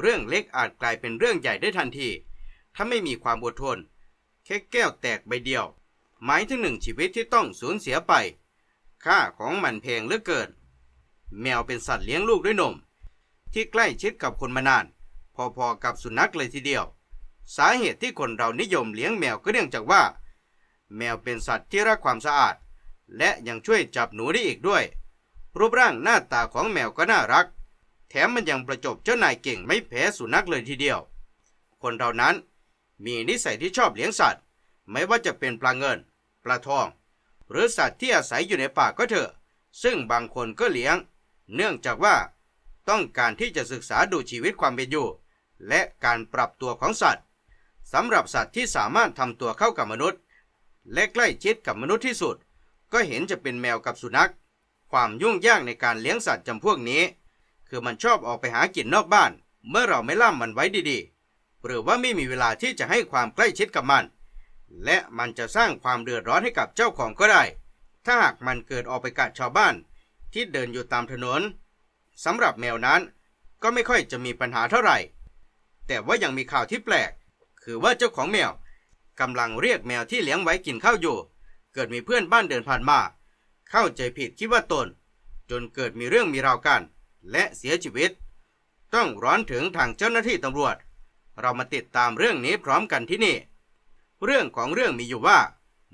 เรื่องเล็กอาจกลายเป็นเรื่องใหญ่ได้ทันที ถ้าไม่มีความอดทน แค่แก้วแตกใบเดียว หมายถึงหนึ่งชีวิตที่ต้องสูญเสียไป ค่าของมันแพงเหลือเกิน แมวเป็นสัตว์เลี้ยงลูกด้วยนม ที่ใกล้ชิดกับคนมานาน พอๆกับสุนัขเลยทีเดียว สาเหตุที่คนเรานิยมเลี้ยงแมวก็เนื่องจากว่า แมวเป็นสัตว์ที่รักความสะอาด และยังช่วยจับหนูได้อีกด้วย รูปร่างหน้าตาของแมวก็น่ารัก ถมมันยังประจบเจ้านายเก่งไม่แพ้สุนัขเลยทีเดียว คนเรานั้นมีนิสัยที่ชอบเลี้ยงสัตว์ ไม่ว่าจะเป็นปลาเงิน ปลาทอง หรือสัตว์ที่อาศัยอยู่ในป่าก็เถอะ ซึ่งบางคนก็เลี้ยง เนื่องจากว่า ต้องการที่จะศึกษาดูชีวิตความเป็นอยู่ และการปรับตัวของสัตว์สำหรับสัตว์ที่สามารถทำตัวเข้ากับมนุษย์ และใกล้ชิดกับมนุษย์ที่สุด ก็เห็นจะเป็นแมวกับสุนัข ความยุ่งยากในการเลี้ยงสัตว์จำพวกนี้ คือมันชอบออกไปหากินนอกบ้าน เมื่อเราไม่ล่ามมันไว้ดีๆ หรือว่าไม่มีเวลาที่จะให้ความใกล้ชิดกับมัน และมันจะสร้างความเดือดร้อนให้กับเจ้าของก็ได้ ถ้าหากมันเกิดออกไปกัดชาวบ้าน ที่เดินอยู่ตามถนนสำหรับแมวนั้น ก็ไม่ค่อยจะมีปัญหาเท่าไหร่ แต่ว่ายังมีข่าวที่แปลก คือว่าเจ้าของแมวกำลังเรียกแมวที่เลี้ยงไว้กินข้าวอยู่ เกิดมีเพื่อนบ้านเดินผ่านมา เข้าใจผิดคิดว่าตน จนเกิดมีเรื่องมีราวกัน และเสียชีวิต ต้องร้อนถึงทางเจ้าหน้าที่ตำรวจ เรามาติดตามเรื่องนี้พร้อมกันที่นี่ เรื่องของเรื่องมีอยู่ว่า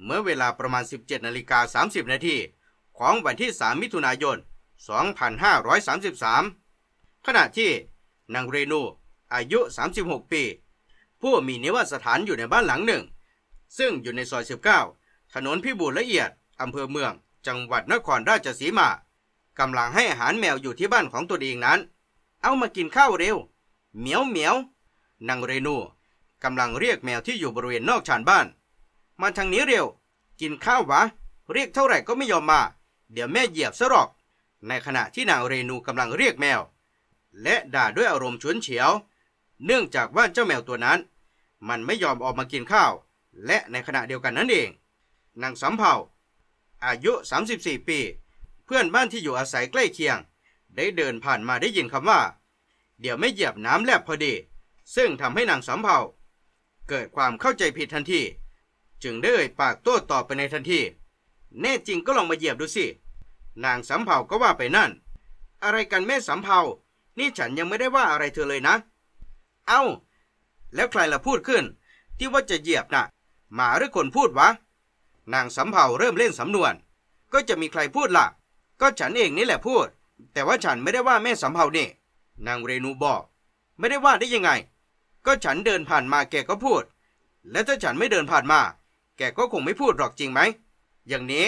เมื่อเวลาประมาณ 17นาฬิกา30นาทีของวันที่ 3 มิถุนายน 2533 ขณะที่นางเรนูอายุ 36 ปี ผู้มีนิวาสถานอยู่ในบ้านหลังหนึ่ง ซึ่งอยู่ในซอย 19 ถนนพิบูลละเอียด อำเภอเมือง จังหวัดนครราชสีมา กำลังให้อาหารแมวอยู่ที่บ้านของตัวเองนั้น เอามากินข้าวเร็ว เหมียวเหมียวนางเรนูกำลังเรียกแมวที่อยู่บริเวณนอกชานบ้าน มาทางนี้เร็ว กินข้าววะ เรียกเท่าไหร่ก็ไม่ยอมมา เดี๋ยวแม่เหยียบซะหรอก ในขณะที่นางเรนูกำลังเรียกแมว และด่าด้วยอารมณ์ฉุนเฉียว เนื่องจากว่าเจ้าแมวตัวนั้น มันไม่ยอมออกมากินข้าว และในขณะเดียวกันนั่นเองนางสำเภาอายุ 34 ปี พื่อนบ้านที่อยู่อาศัยใกล้เคียง ได้เดินผ่านมาได้ยินคำว่า เดี๋ยวไม่เหยียบน้ำแลบพอดี ซึ่งทำให้นางสำเภาเกิดความเข้าใจผิดทันที จึงได้เอ่ยปากโต้ตอบไปในทันทีแน่จริงก็ลองมาเหยียบดูสิ นางสำเภาก็ว่าไปนั่น อะไรกันแม่สำเภานี่ฉันยังไม่ได้ว่าอะไรเธอเลยนะ เอ้า แล้วใครล่ะพูดขึ้น ที่ว่าจะเหยียบน่ะ หมาหรือคนพูดวะ นางสำเภาเริ่มเล่นสำนวน ก็จะมีใครพูดล่ะ ก็ฉันเองนี่แหละพูด แต่ว่าฉันไม่ได้ว่าแม่สำเภานี่นางเรนูบอก ไม่ได้ว่าได้ยังไง ก็ฉันเดินผ่านมาแกก็พูด และถ้าฉันไม่เดินผ่านมา แกก็คงไม่พูดหรอกจริงไหม อย่างนี้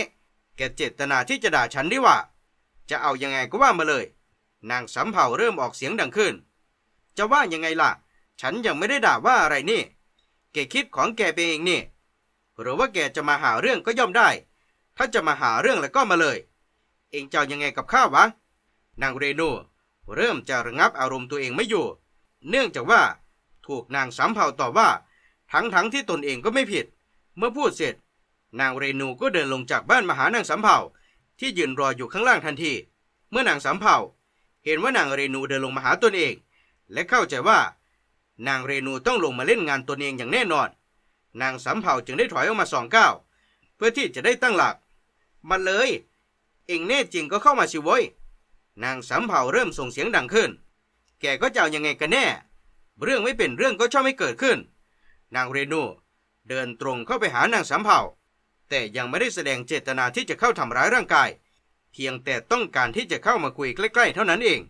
แกเจตนาที่จะด่าฉันดิว่า จะเอายังไงก็ว่ามาเลย นางสำเภาเริ่มออกเสียงดังขึ้น จะว่ายังไงล่ะ ฉันยังไม่ได้ด่าว่าอะไรนี่ แกคิดของแกไปเองนี่ หรือว่าแกจะมาหาเรื่องก็ย่อมได้ ถ้าจะมาหาเรื่องแล้วก็มาเลย เองจะเอายังไงกับข้าวะ นางเรนูเริ่มจะระงับอารมณ์ตัวเองไม่อยู่ เนื่องจากว่าถูกนางสำเภาตอบว่า ทั้งๆทที่ตนเองก็ไม่ผิด เมื่อพูดเสร็จ นางเรนูก็เดินลงจากบ้านมาหานางสำเภาที่ยืนรออยู่ข้างล่างทันที เมื่อนางสำเภาเห็นว่านางเรนูเดินลงมาหาตนเอง และเข้าใจว่า นางเรนูต้องลงมาเล่นงานตนเองอย่างแน่นอน นางสำเภาจึงได้ถอยออกมาสองก้าวเพื่อที่จะได้ตั้งหลัก มาเลย เองแน่จริงก็เข้ามาสิโว้ยนางสำเภาเริ่มส่งเสียงดังขึ้น แกก็จะเอายังไงกันแน่ เรื่องไม่เป็นเรื่องก็ชอบไม่เกิดขึ้น นางเรนูเดินตรงเข้าไปหานางสำเภาแต่ยังไม่ได้แสดงเจตนาที่จะเข้าทำร้ายร่างกาย เพียงแต่ต้องการที่จะเข้ามาคุยใกล้ ๆ เท่านั้นเอง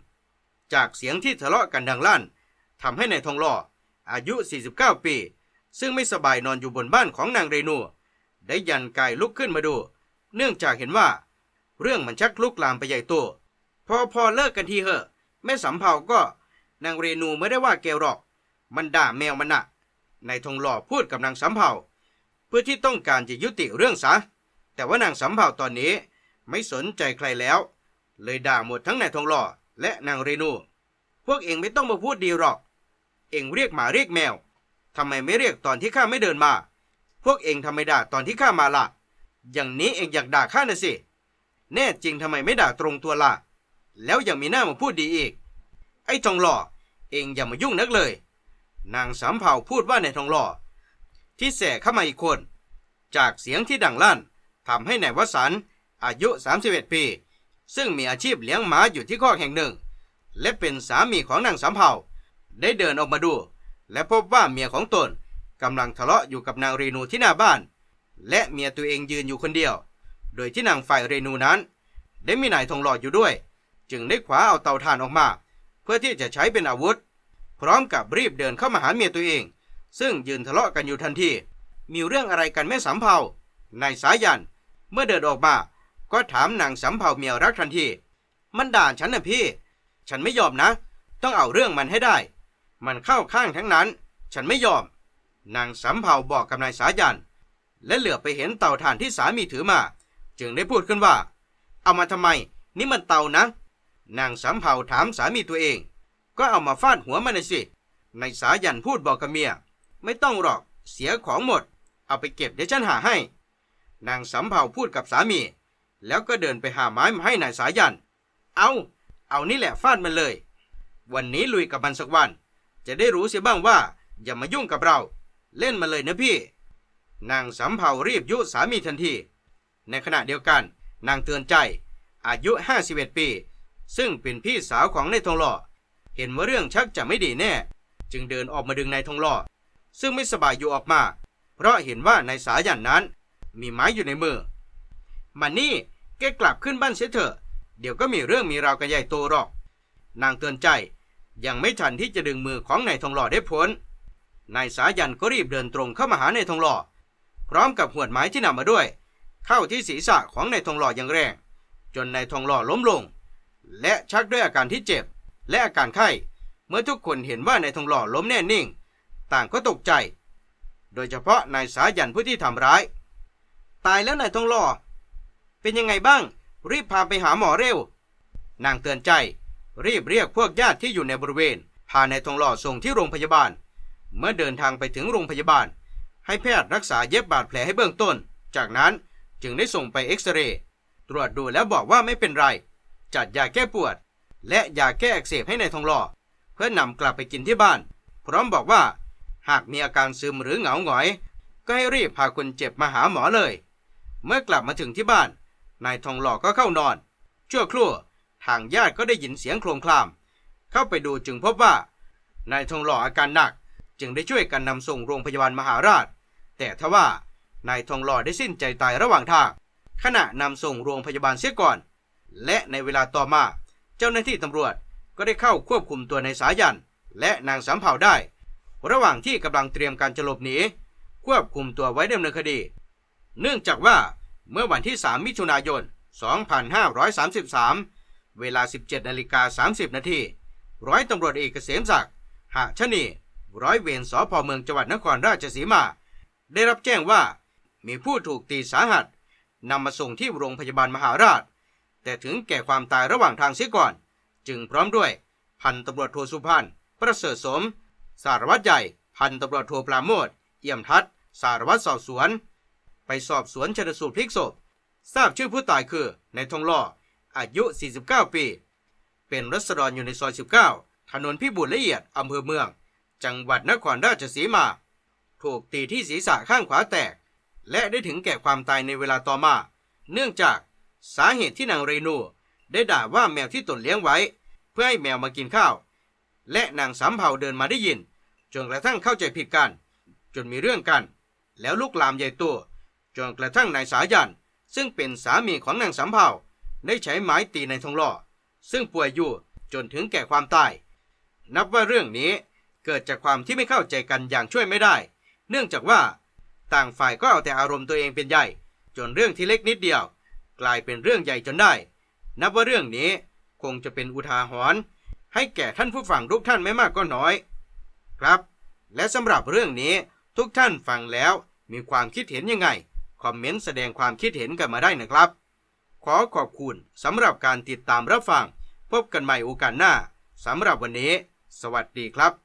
จากเสียงที่ทะเลาะกันดังลั่นทำให้ในายทองหล่ออายุ 49 ปี ซึ่งไม่สบายนอนอยู่บนบ้านของนางเรนู ได้ยันกายลุกขึ้นมาดู เนื่องจากเห็นว่า เรื่องมันชักลุกลามไปใหญ่โตพอพอเลิกกันทีเหอะแม่สำเภาก็นางเรนูไม่ได้ว่าแกหรอก มันด่าแมวมันน่ะนายทองหล่อพูดกับนางสำเภาเพื่อที่ต้องการจะยุติเรื่องซะแต่ว่านางสำเภาตอนนี้ไม่สนใจใครแล้ว เลยด่าหมดทั้งนายทองหล่อและนางเรนู พวกเองไม่ต้องมาพูดดีหรอก เองเรียกหมาเรียกแมวทำไมไม่เรียกตอนที่ข้าไม่เดินมา พวกเองทำไมด่าตอนที่ข้ามาล่ะ อย่างนี้เองอยากด่าข้านะสิ แน่จริงทำไมไม่ด่าตรงตัวล่ะ แล้วยังมีหน้ามาพูดดีอีก ไอ้ทองหล่อ เองอย่ามายุ่งนักเลย นางสำเภาพูดว่าในทองหล่อ ที่แสเข้ามาอีกคน จากเสียงที่ดังลั่นทำให้นายวสันอายุ 31 ปี ซึ่งมีอาชีพเลี้ยงหมาอยู่ที่คอกแห่งหนึ่ง และเป็นสามีของนางสำเภาได้เดินออกมาดู และพบว่าเมียของตนกำลังทะเลาะอยู่กับนางเรนูที่หน้าบ้าน และเมียตัวเองยืนอยู่คนเดียว โดยที่นางฝ่ายเรนูนั้น ได้มีนายทองหล่ออยู่ด้วย จึงได้ขวาเอาเตาถ่านออกมา เพื่อที่จะใช้เป็นอาวุธ พร้อมกับรีบเดินเข้ามาหาเมียตัวเอง ซึ่งยืนทะเลาะกันอยู่ทันที มีเรื่องอะไรกันแม่สำเภานายสายัน เมื่อเดินออกมา ก็ถามนางสำเภาเมียรักทันที มันด่าฉันนะพี่ ฉันไม่ยอมนะ ต้องเอาเรื่องมันให้ได้ มันเข้าข้างทั้งนั้น ฉันไม่ยอม นางสำเภาบอกกับนายสายัน และเหลือไปเห็นเต่าถ่านที่สามีถือมา จึงได้พูดขึ้นว่า เอามาทำไม นี่มันเต่านะ นางสำเภาถามสามีตัวเอง ก็เอามาฟาดหัวมันสินายสายันพูดบอกกับเมีย ไม่ต้องหรอก เสียของหมด เอาไปเก็บเดี๋ยวฉันหาให้ นางสำเภาพูดกับสามี แล้วก็เดินไปหาไม้มาให้นายสายัน เอา เอานี่แหละฟาดมันเลย วันนี้ลุยกับมันสักวัน จะได้รู้เสียบ้างว่า อย่ามายุ่งกับเรา เล่นมาเลยนะพี่ นางสำเภารีบยุสามีทันที ในขณะเดียวกัน นางเตือนใจ อายุ 51 ปี ซึ่งเป็นพี่สาวของนายทองหล่อ เห็นว่าเรื่องชักจะไม่ดีแน่ จึงเดินออกมาดึงนายทองหล่อ ซึ่งไม่สบายอยู่ออกมา เพราะเห็นว่านายสายันนั้น มีไม้อยู่ในมือมันนี่แกกลับขึ้นบ้านเสียเถอะ เดี๋ยวก็มีเรื่องมีราวกันใหญ่โตหรอก นางเตือนใจยังไม่ทันที่จะดึงมือของนายทองหล่อได้พ้น นายสายันก็รีบเดินตรงเข้ามาหานายทองหล่อ พร้อมกับหวดไม้ที่นำมาด้วย เข้าที่ศีรษะของนายทองหล่ออย่างแรง จนนายทองหล่อล้มลง และชักด้วยอาการที่เจ็บ และอาการไข้ เมื่อทุกคนเห็นว่านายทองหล่อล้มแน่นิ่ง ต่างก็ตกใจ โดยเฉพาะนายสายันผู้ที่ทำร้าย ตายแล้วนายทองหล่อ เป็นยังไงบ้าง รีบพาไปหาหมอเร็ว นางเตือนใจ รีบเรียกพวกญาติที่อยู่ในบริเวณ พานายทองหล่อส่งที่โรงพยาบาล เมื่อเดินทางไปถึงโรงพยาบาล ให้แพทย์รักษาเย็บบาดแผลให้เบื้องต้น จากนั้น จึงได้ส่งไปเอ็กซเรย์ตรวจดูแล้วบอกว่าไม่เป็นไร จัดยาแก้ปวด และยาแก้อักเสบให้ในายทองหล่อ เพื่อนำกลับไปกินที่บ้าน พร้อมบอกว่า หากมีอาการซึมหรือเหงาหงอย ก็ให้รีบพาคนเจ็บมาหาหมอเลย เมื่อกลับมาถึงที่บ้าน นายทองหล่อก็เข้านอน ชั่วครู่ทางญาติก็ได้ยินเสียงโครมคราม เข้าไปดูจึงพบว่านายทองหล่ออาการหนัก จึงได้ช่วยกันนำส่งโรงพยาบาลมหาราช แต่ทว่า นายทองหล่อได้สิ้นใจตายระหว่างทางขณะนำส่งโรงพยาบาลเสียก่อน และในเวลาต่อมา เจ้าหน้าที่ตำรวจก็ได้เข้าควบคุมตัวนายสายัน และนางสำเภาได้ ระหว่างที่กำลังเตรียมการจะหลบหนีควบคุมตัวไว้ดำเนินคดี เนื่องจากว่าเมื่อวันที่ 3 มิถุนายน 2533 เวลา 17นาฬิกา30 นาที ร้อยตำรวจเอกเกษมศักดิ์หะชนี ร้อยเวรสพเมืองจังหวัดนครราชสีมา ได้รับแจ้งว่า มีผู้ถูกตีสาหัสนำมาส่งที่โรงพยาบาลมหาราช แต่ถึงแก่ความตายระหว่างทางเสียก่อน จึงพร้อมด้วยพันตำรวจโทสุพันธ์ประเสริฐสม สารวัตรใหญ่ พันตำรวจโทปราโมทเอี่ยมทัศสารวัตรสอบสวน ไปสอบสวนชนสูตรพลิกศพ ทราบชื่อผู้ตายคือในทองหล่ออายุ 49 ปี เป็นรัศดรอยู่ในซอย 19 ถนนพิบูลละเอียดอำเภอเมือง จังหวัดนครราชสีมา ถูกตีที่ศีรษะข้างขวาแตก และได้ถึงแก่ความตายในเวลาต่อมา เนื่องจากสาเหตุที่นางเรนูได้ด่าว่าแมวที่ตนเลี้ยงไว้ เพื่อให้แมวมากินข้าว และนางสำเภาเดินมาได้ยิน จนกระทั่งเข้าใจผิดกัน จนมีเรื่องกัน แล้วลุกลามใหญ่ตัวจนกระทั่งนายสายัน ซึ่งเป็นสามีของนางสำเภาได้ใช้ไม้ตีในทองหล่อ ซึ่งป่วยอยู่จนถึงแก่ความตาย นับว่าเรื่องนี้เกิดจากความที่ไม่เข้าใจกันอย่างช่วยไม่ได้ เนื่องจากว่า ต่างฝ่ายก็เอาแต่อารมณ์ตัวเองเป็นใหญ่ จนเรื่องที่เล็กนิดเดียว กลายเป็นเรื่องใหญ่จนได้ นับว่าเรื่องนี้คงจะเป็นอุทาหรณ์ให้แก่ท่านผู้ฟังทุกท่านไม่มากก็น้อย ครับ และสำหรับเรื่องนี้ทุกท่านฟังแล้วมีความคิดเห็นยังไง คอมเมนต์แสดงความคิดเห็นกันมาได้นะครับ ขอขอบคุณสำหรับการติดตามรับฟัง พบกันใหม่โอกาสหน้าสำหรับวันนี้ สวัสดีครับ